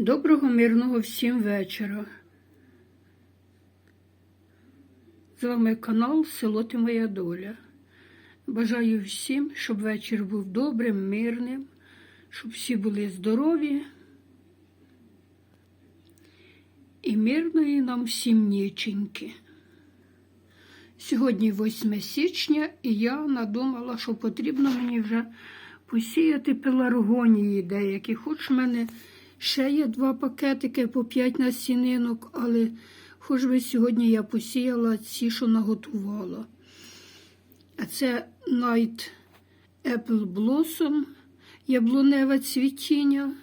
Доброго мирного всім вечора. З вами канал Село Ти Моя Доля. Бажаю всім, щоб вечір був добрим, мирним, щоб всі були здорові. І мирної нам всім ніченьки. Сьогодні 8 січня, і я надумала, що потрібно мені вже посіяти пеларгонії деякі. Хоч в мене ще є два пакетики по 5 насінинок, але хоч би сьогодні я посіяла ці, що наготувала. А це Night Apple Blossom, яблуневе цвітіння,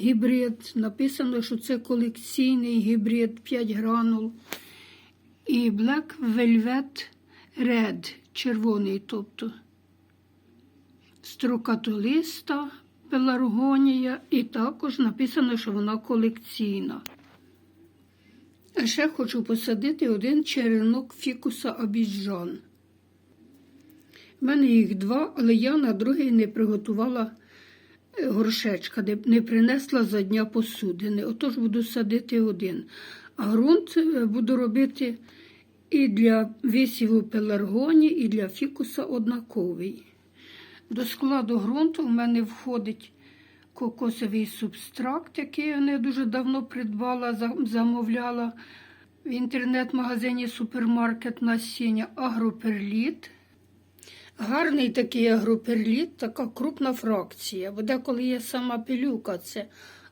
гібрид. Написано, що це колекційний гібрид 5 гранул. І Black Velvet Red, червоний, тобто строкатолиста пеларгонія, і також написано, що вона колекційна. А ще хочу посадити один черенок фікуса Абіджан. У мене їх два, але я на другий не приготувала е, горшечка, не принесла за дня посудини. Отож буду садити один. А ґрунт е, буду робити і для висіву пеларгоні, і для фікуса однаковий. До складу ґрунту в мене входить кокосовий субстракт, який я не дуже давно придбала, замовляла в інтернет-магазині супермаркет насіння агроперліт. Гарний такий агроперліт, така крупна фракція, бо деколи є сама пилюка, це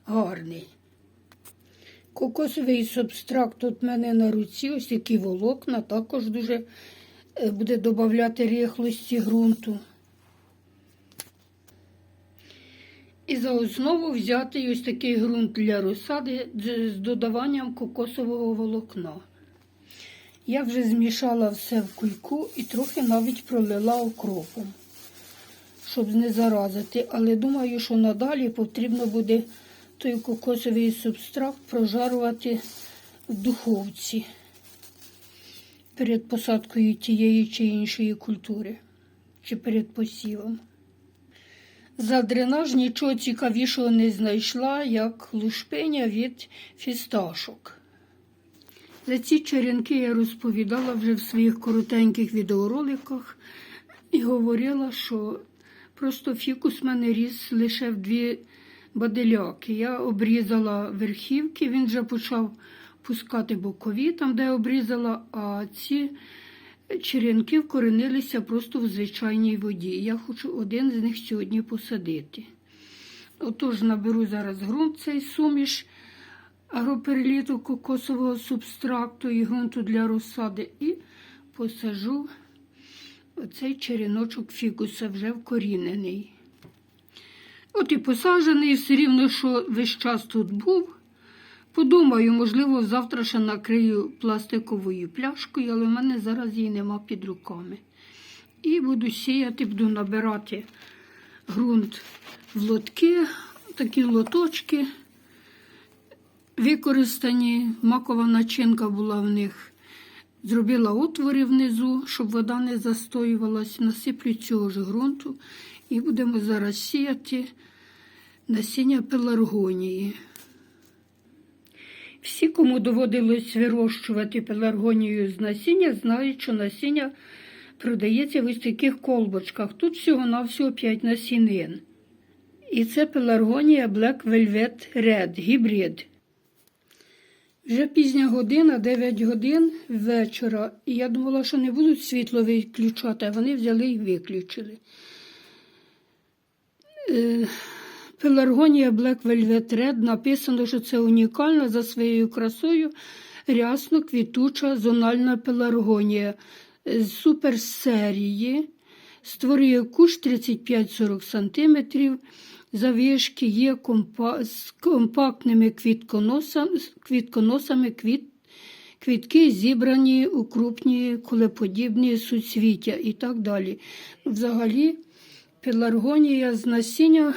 гарний. Кокосовий субстракт тут в мене на руці, ось такі волокна, також дуже е, буде додати рихлості ґрунту. І за основу взяти ось такий ґрунт для розсади з додаванням кокосового волокна. Я вже змішала все в кульку і трохи навіть пролила окропом, щоб не заразити. Але думаю, що надалі потрібно буде той кокосовий субстракт прожарувати в духовці перед посадкою тієї чи іншої культури, чи перед посівом. За дренаж нічого цікавішого не знайшла, як лушпиня від фісташок. За ці черенки я розповідала вже в своїх коротеньких відеороликах і говорила, що просто фікус в мене ріс лише в дві баделяки. Я обрізала верхівки, він вже почав пускати бокові, там, де обрізала, а ці черенки вкоренилися просто в звичайній воді. Я хочу один з них сьогодні посадити. Отож, наберу зараз ґрунт цей суміш агроперліту кокосового субстракту і ґрунту для розсади і посажу оцей череночок фікуса вже вкорінений. От і посаджений, все рівно, що весь час тут був. Подумаю, можливо, завтра ще накрию пластиковою пляшкою, але в мене зараз її нема під руками. І буду сіяти, буду набирати ґрунт в лотки, такі лоточки використані. Макова начинка була в них. Зробила отвори внизу, щоб вода не застоювалась. Насиплю цього ж ґрунту і будемо зараз сіяти насіння пеларгонії. Всі, кому доводилось вирощувати пеларгонію з насіння, знають, що насіння продається в ось таких колбочках. Тут всього-навсього 5 насінин. І це пеларгонія Black Velvet Red, гібрид. Вже пізня година, 9 годин вечора, і я думала, що не будуть світло виключати, а вони взяли і виключили. Пеларгонія Black Velvet Red написано, що це унікальна за своєю красою рясно квітуча зональна пеларгонія з суперсерії. Створює куш 35-40 см. Завішки є компа- з компактними квітконосами, квітконосами квіт, квітки зібрані у крупні кулеподібні суцвіття і так далі. Взагалі, пеларгонія з насіння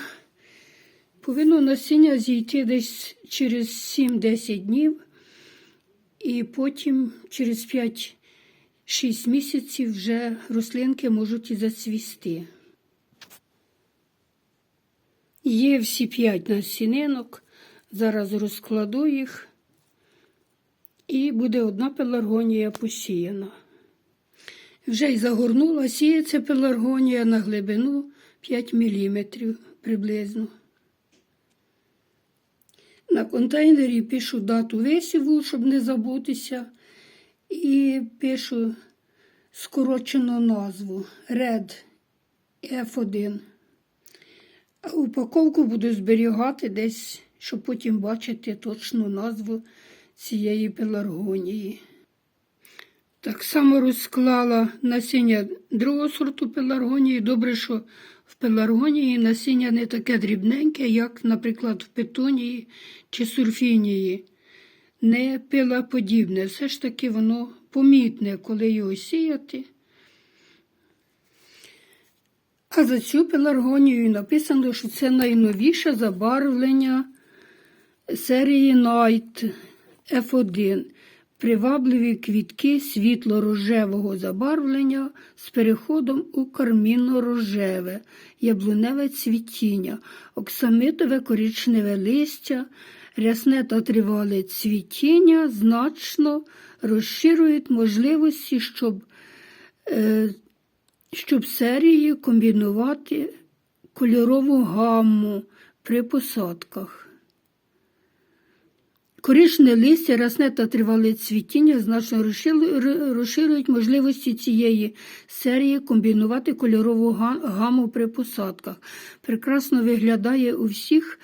повинно насіння зійти десь через 7-10 днів, і потім через 5-6 місяців вже рослинки можуть і зацвісти. Є всі п'ять насінинок. Зараз розкладу їх. І буде одна пеларгонія посіяна. Вже й загорнула, сіється пеларгонія на глибину 5 мм приблизно. На контейнері пишу дату висіву, щоб не забутися. І пишу скорочену назву Red F1. А упаковку буду зберігати десь, щоб потім бачити точну назву цієї пеларгонії. Так само розклала насіння другого сорту пеларгонії. Добре, що в пеларгонії насіння не таке дрібненьке, як, наприклад, в петунії чи сурфінії. Не пилоподібне. Все ж таки воно помітне, коли його сіяти. А за цю пеларгонію написано, що це найновіше забарвлення серії Night F1. Привабливі квітки світло-рожевого забарвлення з переходом у кармінно-рожеве, яблуневе цвітіння, оксамитове коричневе листя, рясне та тривале цвітіння значно розширюють можливості, щоб, е, щоб серії комбінувати кольорову гамму при посадках. Коричне листя, рясне та тривале цвітіння значно розширюють можливості цієї серії комбінувати кольорову гаму при посадках. Прекрасно виглядає у всіх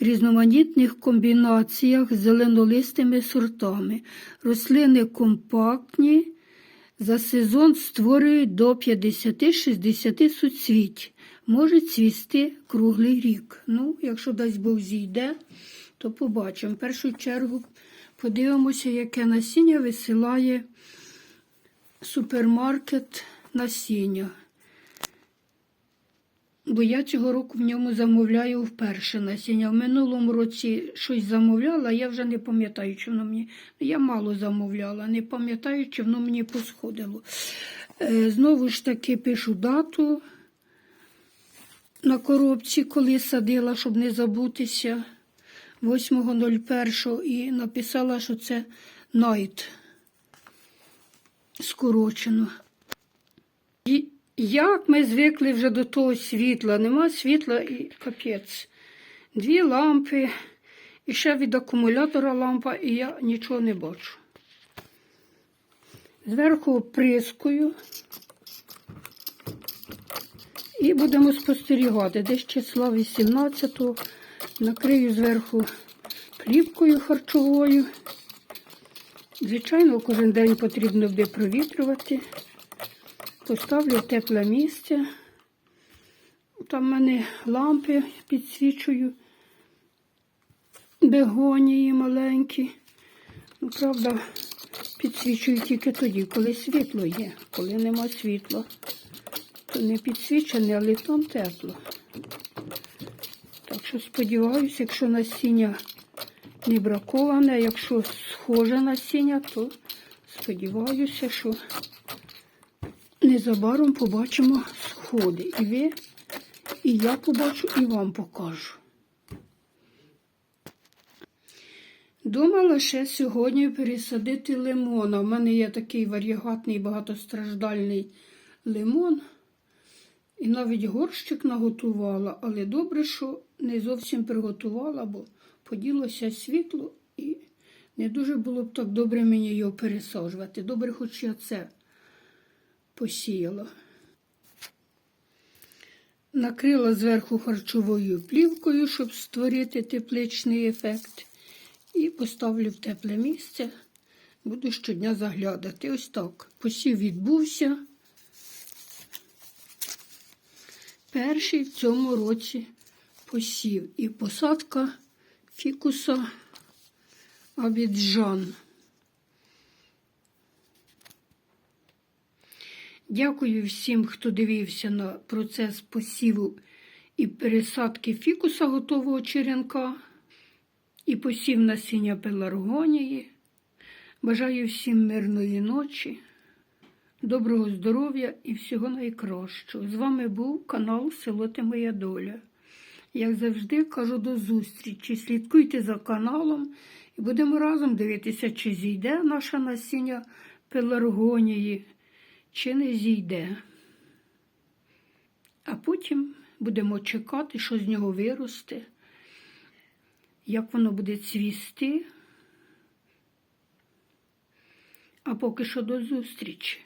різноманітних комбінаціях з зеленолистими сортами. Рослини компактні, за сезон створюють до 50-60 суцвіть. Може цвісти круглий рік. Ну, якщо дасть Бог зійде то побачимо. В першу чергу подивимося, яке насіння висилає супермаркет насіння. Бо я цього року в ньому замовляю вперше насіння. В минулому році щось замовляла, я вже не пам'ятаю, чи воно мені. Я мало замовляла, не пам'ятаю, чи воно мені посходило. Е, знову ж таки пишу дату на коробці, коли садила, щоб не забутися. 8.01 і написала, що це Night скорочено. І як ми звикли вже до того світла, нема світла і капець. Дві лампи, і ще від акумулятора лампа, і я нічого не бачу. Зверху прискою. І будемо спостерігати. Десь числа 18-го накрию зверху плівкою харчовою. Звичайно, кожен день потрібно буде провітрювати. Поставлю тепле місце. Там в мене лампи підсвічую, бегонії маленькі. Ну, правда, підсвічую тільки тоді, коли світло є. Коли нема світла, то не підсвічене, але там тепло. Що сподіваюся, якщо насіння не браковане, якщо схоже насіння, то сподіваюся, що незабаром побачимо сходи. І ви, і я побачу, і вам покажу. Думала ще сьогодні пересадити лимона. У мене є такий варігатний багатостраждальний лимон. І навіть горщик наготувала, але добре, що не зовсім приготувала, бо поділося світло і не дуже було б так добре мені його пересаджувати. Добре, хоч я це посіяла. Накрила зверху харчовою плівкою, щоб створити тепличний ефект. І поставлю в тепле місце. Буду щодня заглядати. Ось так. Посів відбувся. Перший в цьому році посів і посадка фікуса Абіджан. Дякую всім, хто дивився на процес посіву і пересадки фікуса готового черенка і посів насіння пеларгонії. Бажаю всім мирної ночі, доброго здоров'я і всього найкращого. З вами був канал Село Ти Моя Доля. Як завжди, кажу до зустрічі. Слідкуйте за каналом і будемо разом дивитися, чи зійде наше насіння пеларгонії, чи не зійде. А потім будемо чекати, що з нього виросте, як воно буде цвісти. А поки що до зустрічі.